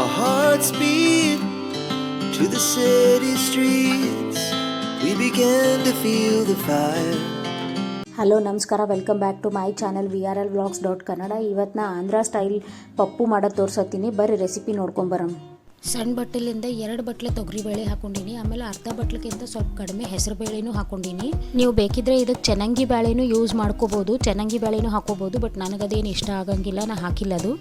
Our hearts beat to the city streets. We began to feel the fire. Hello ನಮಸ್ಕಾರ. Welcome back to my channel V R L vlogs dot Kannada ಇವತ್ತು ನಾ Andhra style Pappu ಮಾಡೋದು ತೋರ್ಸತ್ತೀನಿ. ಬರ್ರಿ recipe ನೋಡ್ಕೊಂಬರೋಣ ಸಣ್ಣ ಬಟ್ಟಲಿಂದ ಎರಡು ಬಟ್ಲೆ ತೊಗರಿಬೇಳೆ ಹಾಕೊಂಡಿನಿ. ಆಮೇಲೆ ಅರ್ಧ ಬಟ್ಲಕ್ಕಿಂತ ಸ್ವಲ್ಪ ಕಡಿಮೆ ಹೆಸರು ಬೇಳೆನೂ ಹಾಕೊಂಡಿನಿ. ನೀವು ಬೇಕಿದ್ರೆ ಇದಕ್ಕೆ ಚೆನ್ನಾಗಿ ಬೇಳೆನೂ ಯೂಸ್ ಮಾಡ್ಕೋಬೋದು. ಚೆನ್ನಾಗಿ ಬೇಳೆನೂ ಹಾಕೋಬೋದು ಬಟ್ ನನಗದೇನು ಇಷ್ಟ ಆಗಂಗಿಲ್ಲ. ನಾ ಹಾಕಿಲ್ಲ ಅದು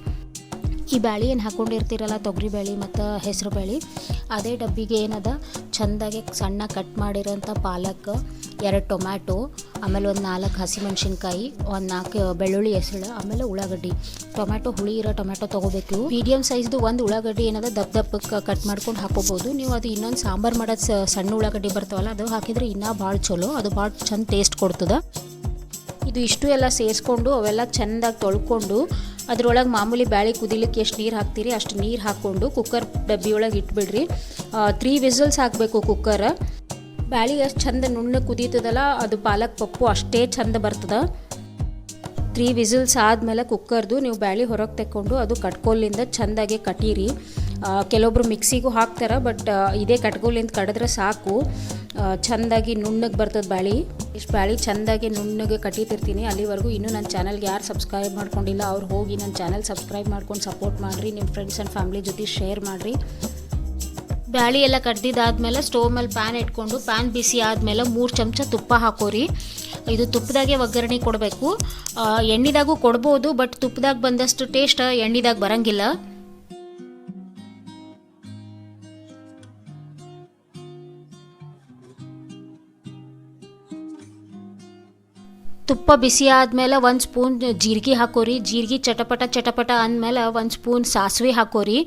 ಈ ಬ್ಯಾಳಿ ಏನು ಹಾಕೊಂಡಿರ್ತೀರಲ್ಲ, ತೊಗರಿ ಬೇಳೆ ಮತ್ತು ಹೆಸರು ಬೇಳೆ ಅದೇ ಡಬ್ಬಿಗೆ ಏನದ? ಚೆಂದಾಗಿ ಸಣ್ಣ ಕಟ್ ಮಾಡಿರೋಂಥ ಪಾಲಕ್, ಎರಡು ಟೊಮ್ಯಾಟೊ, ಆಮೇಲೆ ಒಂದು ನಾಲ್ಕು ಹಸಿಮೆಣ್ಸಿನ್ಕಾಯಿ, ಒಂದು ನಾಲ್ಕು ಬೆಳ್ಳುಳ್ಳಿ ಹೆಸರು, ಆಮೇಲೆ ಉಳ್ಳಾಗಡ್ಡಿ. ಟೊಮ್ಯಾಟೊ ಹುಳಿ ಇರೋ ಟೊಮ್ಯಾಟೊ ತೊಗೋಬೇಕು. ಮೀಡಿಯಮ್ ಸೈಜ್ದು ಒಂದು ಉಳ್ಳಾಗಡ್ಡಿ ಏನದ, ದಪ್ಪ ದಪ್ಪಕ್ಕೆ ಕಟ್ ಮಾಡ್ಕೊಂಡು ಹಾಕೋಬೋದು. ನೀವು ಅದು ಇನ್ನೊಂದು ಸಾಂಬಾರು ಮಾಡೋದು ಸಣ್ಣ ಉಳ್ಳಾಗಡ್ಡಿ ಬರ್ತಾವಲ್ಲ, ಅದು ಹಾಕಿದ್ರೆ ಇನ್ನೂ ಭಾಳ ಚಲೋ, ಅದು ಭಾಳ ಚಂದ ಟೇಸ್ಟ್ ಕೊಡ್ತದೆ. ಇದು ಇಷ್ಟು ಎಲ್ಲ ಸೇರಿಸ್ಕೊಂಡು, ಅವೆಲ್ಲ ಚೆಂದಾಗಿ ತೊಳ್ಕೊಂಡು ಅದ್ರೊಳಗೆ ಮಾಮೂಲಿ ಬ್ಯಾಳಿ ಕುದಿಲಿಕ್ಕೆ ಎಷ್ಟು ನೀರು ಹಾಕ್ತೀರಿ, ಅಷ್ಟು ನೀರು ಹಾಕ್ಕೊಂಡು ಕುಕ್ಕರ್ ಡಬ್ಬಿಯೊಳಗೆ ಇಟ್ಬಿಡ್ರಿ. ತ್ರೀ ವಿಸಲ್ಸ್ ಹಾಕಬೇಕು ಕುಕ್ಕರ್ ಬ್ಯಾಳಿ ಎಷ್ಟು ಚಂದ ನುಣ್ಣಗೆ ಕುದೀತದಲ್ಲ, ಅದು ಪಾಲಕ್ ಪಪ್ಪು ಅಷ್ಟೇ ಚಂದ ಬರ್ತದೆ. ತ್ರೀ ವಿಸಿಲ್ಸ್ ಆದಮೇಲೆ ಕುಕ್ಕರ್ದು ನೀವು ಬ್ಯಾಳಿ ಹೊರಗೆ ತೆಕ್ಕೊಂಡು ಅದು ಕಟ್ಕೋಲಿಂದ ಚೆಂದಾಗಿ ಕಟೀರಿ. ಕೆಲವೊಬ್ರು ಮಿಕ್ಸಿಗೂ ಹಾಕ್ತಾರೆ ಬಟ್ ಇದೇ ಕಟ್ಕೋಲಿಂದ ಕಡಿದ್ರೆ ಸಾಕು. ಚೆಂದಾಗಿ ನುಣ್ಣಗೆ ಬರ್ತದೆ ಬ್ಯಾಳಿ. ಇಷ್ಟು ಬ್ಯಾಳಿ ಚೆಂದಾಗಿ ನುಣ್ಣಗೆ ಕಟ್ಟಿತಿರ್ತೀನಿ ಅಲ್ಲಿವರೆಗೂ ಇನ್ನೂ ನನ್ನ ಚಾನಲ್ಗೆ ಯಾರು ಸಬ್ಸ್ಕ್ರೈಬ್ ಮಾಡ್ಕೊಂಡಿಲ್ಲ, ಅವ್ರು ಹೋಗಿ ನನ್ನ ಚಾನಲ್ ಸಬ್ಸ್ಕ್ರೈಬ್ ಮಾಡ್ಕೊಂಡು ಸಪೋರ್ಟ್ ಮಾಡಿರಿ ನಿಮ್ಮ ಫ್ರೆಂಡ್ಸ್ ಆ್ಯಂಡ್ ಫ್ಯಾಮ್ಲಿ ಜೊತೆ ಶೇರ್ ಮಾಡಿರಿ. ಬ್ಯಾಳಿ ಎಲ್ಲ ಕಡ್ದಿದ್ದಾದ್ಮೇಲೆ ಸ್ಟೋವ್ ಮೇಲೆ ಪ್ಯಾನ್ ಇಟ್ಕೊಂಡು, ಪ್ಯಾನ್ ಬಿಸಿ ಆದಮೇಲೆ ಮೂರು ಚಮಚ ತುಪ್ಪ ಹಾಕೋರಿ. ಇದು ತುಪ್ಪದಾಗೆ ಒಗ್ಗರಣೆ ಕೊಡಬೇಕು. ಎಣ್ಣೆದಾಗೂ ಕೊಡ್ಬೋದು, ಬಟ್ ತುಪ್ಪದಾಗ ಬಂದಷ್ಟು ಟೇಸ್ಟ್ ಎಣ್ಣೆದಾಗ ಬರಂಗಿಲ್ಲ. ತುಪ್ಪ ಬಿಸಿ ಆದಮೇಲೆ ಒಂದು ಸ್ಪೂನ್ ಜೀರಿಗೆ ಹಾಕೋರಿ. ಜೀರಿಗೆ ಚಟಪಟ ಚಟಪಟ ಅಂದಮೇಲೆ ಒಂದು ಸ್ಪೂನ್ ಸಾಸಿವೆ ಹಾಕೋರಿ.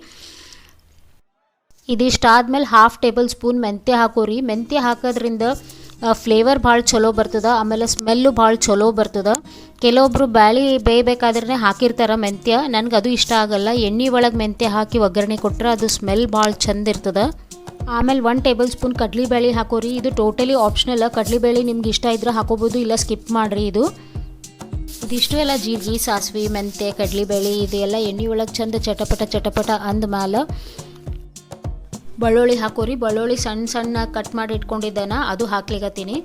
ಇದಿಷ್ಟು ಆದ್ಮೇಲೆ ಹಾಫ್ ಟೇಬಲ್ ಸ್ಪೂನ್ ಮೆಂತ್ಯ ಹಾಕೋರಿ. ಮೆಂತ್ಯ ಹಾಕೋದ್ರಿಂದ ಫ್ಲೇವರ್ ಭಾಳ ಚಲೋ ಬರ್ತದ, ಆಮೇಲೆ ಸ್ಮೆಲ್ಲು ಭಾಳ ಚಲೋ ಬರ್ತದೆ. ಕೆಲವೊಬ್ಬರು ಬ್ಯಾಳಿ ಬೇಯಬೇಕಾದ್ರೆ ಹಾಕಿರ್ತಾರೆ ಮೆಂತ್ಯ. ನನಗೆ ಅದು ಇಷ್ಟ ಆಗಲ್ಲ. ಎಣ್ಣೆ ಒಳಗೆ ಮೆಂತ್ಯ ಹಾಕಿ ಒಗ್ಗರಣೆ ಕೊಟ್ಟರೆ ಅದು ಸ್ಮೆಲ್ ಭಾಳ ಚಂದ ಇರ್ತದೆ. ಆಮೇಲೆ ಒನ್ ಟೇಬಲ್ ಸ್ಪೂನ್ ಕಡ್ಲಿಬೇಳೆ ಹಾಕೋರಿ. ಇದು ಟೋಟಲಿ ಆಪ್ಷನಲ್ ಕಡ್ಲಿಬೇಳೆ ನಿಮ್ಗೆ ಇಷ್ಟ ಇದ್ರೆ ಹಾಕೋಬೋದು, ಇಲ್ಲ ಸ್ಕಿಪ್ ಮಾಡಿರಿ ಇದು. ಇದಿಷ್ಟು ಎಲ್ಲ ಜೀರಿಗೆ, ಸಾಸಿವೆ ಮೆಂತೆ ಕಡ್ಲಿಬೇಳೆ, ಇದೆಲ್ಲ ಎಣ್ಣೆ ಒಳಗೆ ಚಂದ ಚಟಪಟ ಚಟಪಟ ಅಂದಮೇಲೆ ಬೆಳ್ಳುಳ್ಳಿ ಹಾಕೋರಿ. ಬಳ್ಳುಳ್ಳಿ ಸಣ್ಣ ಸಣ್ಣ ಕಟ್ ಮಾಡಿ ಇಟ್ಕೊಂಡಿದ್ದಾನ ಅದು ಹಾಕ್ಲಿಕತ್ತೀನಿ.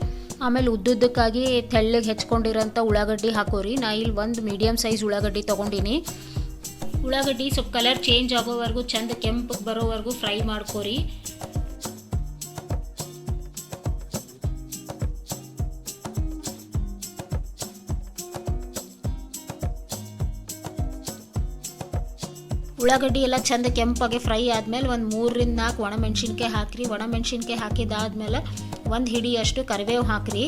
ಆಮೇಲೆ ಉದ್ದುದ್ದಕ್ಕಾಗಿ ತೆಳ್ಳಗೆ ಹೆಚ್ಕೊಂಡಿರೋಂಥ ಉಳ್ಳಾಗಡ್ಡಿ ಹಾಕೋರಿ. ನಾ ಇಲ್ಲಿ ಒಂದು ಮೀಡಿಯಮ್ ಸೈಜ್ ಉಳ್ಳಾಗಡ್ಡಿ ತೊಗೊಂಡಿನಿ. ಉಳ್ಳಾಗಡ್ಡಿ ಸ್ವಲ್ಪ ಕಲರ್ ಚೇಂಜ್ ಆಗೋವರೆಗೂ, ಚಂದ ಕೆಂಪಗೆ ಬರೋವರೆಗೂ ಫ್ರೈ ಮಾಡ್ಕೋರಿ. ಉಳ್ಳಾಗಡ್ಡಿ ಎಲ್ಲ ಚಂದ ಕೆಂಪಾಗಿ ಫ್ರೈ ಆದಮೇಲೆ ಒಂದು ಮೂರರಿಂದ ನಾಲ್ಕು ಒಣಮೆಣ್ಸಿನ್ಕಾಯಿ ಹಾಕ್ರಿ. ಒಣಮೆಣ್ಸಿನ್ಕಾಯಿ ಹಾಕಿದಾದ್ಮೇಲೆ ಒಂದು ಹಿಡಿಯಷ್ಟು ಕರಿಬೇವು ಹಾಕ್ರಿ.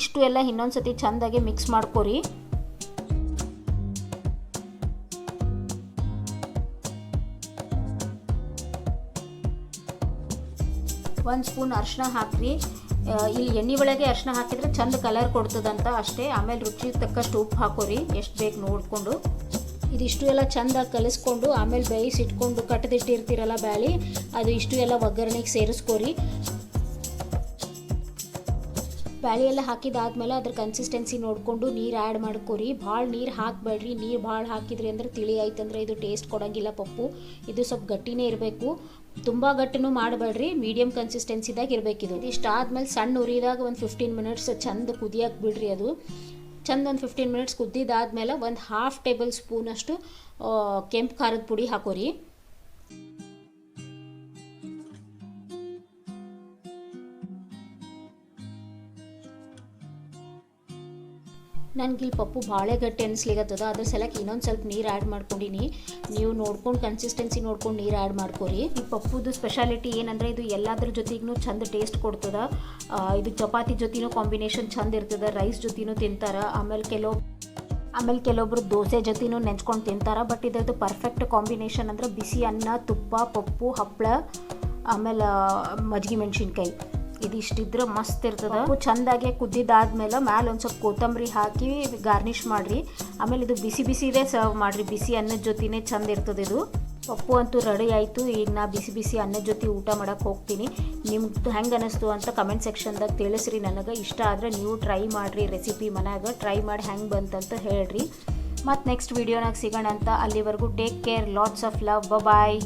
ಇಷ್ಟು ಎಲ್ಲ ಇನ್ನೊಂದು ಸತಿ ಚೆಂದಾಗಿ ಮಿಕ್ಸ್ ಮಾಡ್ಕೊರಿ. ಒಂದು ಸ್ಪೂನ್ ಅರಿಶಿನ ಹಾಕ್ರಿ. ಇಲ್ಲಿ ಎಣ್ಣೆ ಒಳಗೆ ಅರಿಶಿನ ಹಾಕಿದ್ರೆ ಚಂದ ಕಲರ್ ಕೊಡ್ತದಂತ ಅಷ್ಟೇ. ಆಮೇಲೆ ರುಚಿಗೆ ತಕ್ಕಷ್ಟು ಉಪ್ಪು ಹಾಕೋರಿ. ಎಷ್ಟು ಬೇಕು ನೋಡಿಕೊಂಡು. ಇದಿಷ್ಟು ಎಲ್ಲ ಚಂದ ಕಲಿಸ್ಕೊಂಡು ಆಮೇಲೆ ಬೇಯಿಸಿಟ್ಕೊಂಡು ಕಟ್ಟದಿಟ್ಟಿರ್ತೀರಲ್ಲ ಬ್ಯಾಳಿ, ಅದು ಇಷ್ಟು ಎಲ್ಲ ಒಗ್ಗರಣೆಗೆ ಸೇರಿಸ್ಕೊರಿ. ಬ್ಯಾಳಿ ಎಲ್ಲ ಹಾಕಿದಾದ್ಮೇಲೆ ಅದ್ರ ಕನ್ಸಿಸ್ಟೆನ್ಸಿ ನೋಡಿಕೊಂಡು ನೀರು ಆ್ಯಡ್ ಮಾಡ್ಕೊರಿ. ಭಾಳ ನೀರು ಹಾಕಬೇಡ್ರಿ. ನೀರು ಭಾಳ ಹಾಕಿದ್ರಿ ಅಂದ್ರೆ ತಿಳಿ ಆಯ್ತಂದ್ರೆ ಇದು ಟೇಸ್ಟ್ ಕೊಡೋಂಗಿಲ್ಲ ಪಪ್ಪು. ಇದು ಸ್ವಲ್ಪ ಗಟ್ಟಿನೇ ಇರಬೇಕು. ತುಂಬ ಗಟ್ಟಿನೂ ಮಾಡಬೇಡ್ರಿ. ಮೀಡಿಯಮ್ ಕನ್ಸಿಸ್ಟೆನ್ಸಿದಾಗ ಇರಬೇಕಿದು. ಇದಿಷ್ಟು ಆದಮೇಲೆ ಸಣ್ಣ ಉರಿದಾಗ ಒಂದು ಫಿಫ್ಟೀನ್ ಮಿನಿಟ್ಸ್ ಚಂದ ಕುದಿಯಕ್ಕೆ ಬಿಡ್ರಿ ಅದು. ಚಂದ ಒಂದು ಫಿಫ್ಟೀನ್ ಮಿನಿಟ್ಸ್ ಕುದ್ದಿದ್ದಾದ್ಮೇಲೆ ಒಂದು ಹಾಫ್ ಟೇಬಲ್ ಸ್ಪೂನಷ್ಟು ಕೆಂಪು ಖಾರದ ಪುಡಿ ಹಾಕೋರಿ. ನನಗೆ ಇಲ್ಲಿ ಪಪ್ಪು ಭಾಳ ಗಟ್ಟಿ ಅನಿಸ್ಲಿಗತ್ತದ ಅದ್ರ ಸಲಕ್ಕೆ ಇನ್ನೊಂದು ಸ್ವಲ್ಪ ನೀರು ಆ್ಯಡ್ ಮಾಡ್ಕೊಂಡಿನಿ. ನೀವು ನೋಡ್ಕೊಂಡು ಕನ್ಸಿಸ್ಟೆನ್ಸಿ ನೋಡ್ಕೊಂಡು ನೀರು ಆ್ಯಡ್ ಮಾಡ್ಕೊರಿ. ಈ ಪಪ್ಪುದು ಸ್ಪೆಷಾಲಿಟಿ ಏನಂದರೆ ಇದು ಎಲ್ಲದ್ರ ಜೊತೆಗೂ ಚಂದ ಟೇಸ್ಟ್ ಕೊಡ್ತದ. ಇದು ಚಪಾತಿ ಜೊತೆನೂ ಕಾಂಬಿನೇಷನ್ ಚಂದ ಇರ್ತದ ರೈಸ್ ಜೊತೆನೂ ತಿಂತಾರೆ, ಆಮೇಲೆ ಕೆಲವು, ಆಮೇಲೆ ಕೆಲವೊಬ್ರು ದೋಸೆ ಜೊತೆನೂ ನೆಂಚ್ಕೊಂಡು ತಿಂತಾರೆ ಬಟ್ ಇದ್ರದ್ದು ಪರ್ಫೆಕ್ಟ್ ಕಾಂಬಿನೇಷನ್ ಅಂದ್ರೆ ಬಿಸಿ ಅನ್ನ, ತುಪ್ಪ, ಪಪ್ಪು ಹಪ್ಪಳ ಆಮೇಲೆ ಮಜ್ಜಿಗೆ ಮೆಣಸಿನ್ಕಾಯಿ. ಇದಿಷ್ಟಿದ್ರೆ ಮಸ್ತ್ ಇರ್ತದ. ಚಂದಾಗೆ ಕುದ್ದಿದ್ದಾದ್ಮೇಲೆ ಮ್ಯಾಲ ಒಂದು ಸ್ವಲ್ಪ ಕೊತ್ತಂಬರಿ ಹಾಕಿ ಗಾರ್ನಿಷ್ ಮಾಡಿರಿ. ಆಮೇಲೆ ಇದು ಬಿಸಿ ಬಿಸಿದೇ ಸರ್ವ್ ಮಾಡಿರಿ. ಬಿಸಿ ಅನ್ನದ ಜೊತೆನೇ ಚಂದ ಇರ್ತದೆ ಇದು. ಪಪ್ಪು ಅಂತೂ ರೆಡಿ ಆಯಿತು. ಈಗ ನಾ ಬಿಸಿ ಬಿಸಿ ಅನ್ನದ ಜೊತೆ ಊಟ ಮಾಡಕ್ಕೆ ಹೋಗ್ತೀನಿ. ನಿಮ್ದು ಹೆಂಗೆ ಅನ್ನಿಸ್ತು ಅಂತ ಕಮೆಂಟ್ ಸೆಕ್ಷನ್ದಾಗ ತಿಳಿಸ್ರಿ ನನಗೆ. ಇಷ್ಟ ಆದರೆ ನೀವು ಟ್ರೈ ಮಾಡಿರಿ. ರೆಸಿಪಿ ಮನ್ಯಾಗ ಟ್ರೈ ಮಾಡಿ ಹೆಂಗೆ ಬಂತಂತ ಹೇಳ್ರಿ. ಮತ್ತು ನೆಕ್ಸ್ಟ್ ವಿಡಿಯೋನಾಗ ಸಿಗೋಣ ಅಂತ. ಅಲ್ಲಿವರೆಗೂ take care lots of love bye